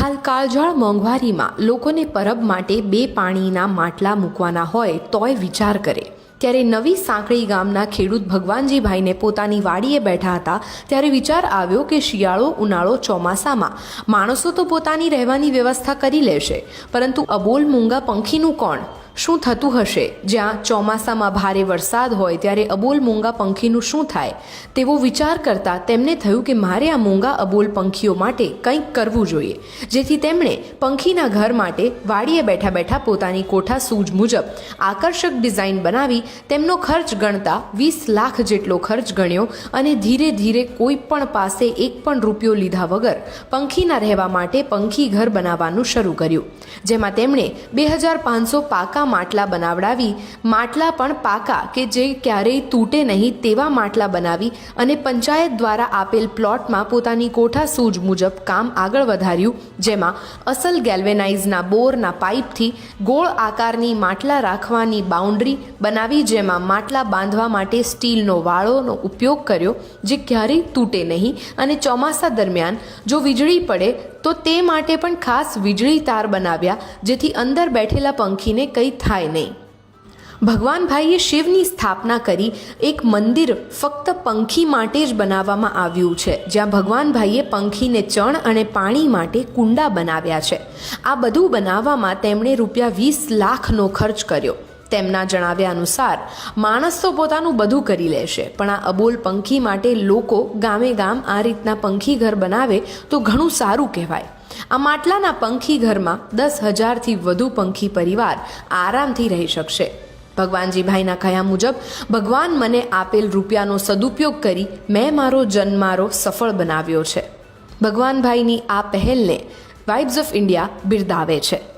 હાલ કાળજાળ મોંઘવારીમાં લોકોને પરબ માટે બે પાણીના માટલા મૂકવાના હોય તોય વિચાર કરે. ત્યારે નવી સાંકળી ગામના ખેડૂત ભગવાનજીભાઈને પોતાની વાડીએ બેઠા હતા ત્યારે વિચાર આવ્યો કે શિયાળો ઉનાળો ચોમાસામાં માણસો તો પોતાની રહેવાની વ્યવસ્થા કરી લેશે. પરંતુ અબોલ મૂંગા પંખીનું કોણ? શું થતું હશે? જ્યાં ચોમાસામાં ભારે વરસાદ હોય, ત્યારે અબોલ મૂંગા પંખીનું શું થાય? તેવો વિચાર કરતા તેમને થયું કે મારે આ મૂંગા અબોલ પંખીઓ માટે કંઈક કરવું જોઈએ. જેથી તેમણે પંખીના ઘર માટે વાડીએ બેઠા બેઠા પોતાની કોઠા સૂઝ મુજબ આકર્ષક ડિઝાઇન બનાવી તેમનો ખર્ચ ગણતા વીસ લાખ જેટલો ખર્ચ ગણ્યો અને ધીરે ધીરે કોઈ પણ પાસે એક પણ રૂપિયો લીધા વગર પંખીના રહેવા માટે પંખી ઘર બનાવવાનું શરૂ કર્યું. જેમાં તેમણે બે હજાર પાંચસો પાકા માટલા બનાવડાવી, માટલા પણ પાકા કે જે ક્યારેય તૂટે નહીં તેવા માટલા બનાવી અને પંચાયત દ્વારા આપેલ પ્લોટમાં પોતાની કોઠા સૂજ મુજબ કામ આગળ વધાર્યું, જેમાં અસલ ગેલ્વેનાઇઝના બોરના પાઇપથી ગોળ આકારની માટલા રાખવાની બાઉન્ડ્રી બનાવી, જેમાં માટલા બાંધવા માટે સ્ટીલનો વાળોનો ઉપયોગ કર્યો, જે ક્યારેય તૂટે નહીં અને ચોમાસા દરમિયાન જો વીજળી પડે તો તે માટે પણ ખાસ વીજળી તાર બનાવ્યા, જેથી અંદર બેઠેલા પંખીને કંઈ થાય નહીં. ભગવાનભાઈએ શિવની સ્થાપના કરી એક મંદિર ફક્ત પંખી માટે જ બનાવવામાં આવ્યું છે, જ્યાં ભગવાનભાઈએ પંખીને ચણ અને પાણી માટે કુંડા બનાવ્યા છે. આ બધું બનાવવામાં તેમણે રૂપિયા વીસ લાખનો ખર્ચ કર્યો. તેમના જણાવ્યા અનુસાર, માણસ તો પોતાનું બધું કરી લેશે, પણ આ અબોલ પંખી માટે લોકો ગામે ગામ આ રીતના પંખી ઘર બનાવે તો ઘણું સારું કહેવાય. આ માટલાના પંખી ઘરમાં દસ હજારથી વધુ પંખી પરિવાર આરામથી રહી શકશે. ભગવાનજીભાઈના કહ્યા મુજબ, ભગવાન મને આપેલ રૂપિયાનો સદુપયોગ કરી મેં મારો જન્મારો સફળ બનાવ્યો છે. ભગવાનભાઈની આ પહેલને વાઇબ્સ ઓફ ઇન્ડિયા બિરદાવે છે.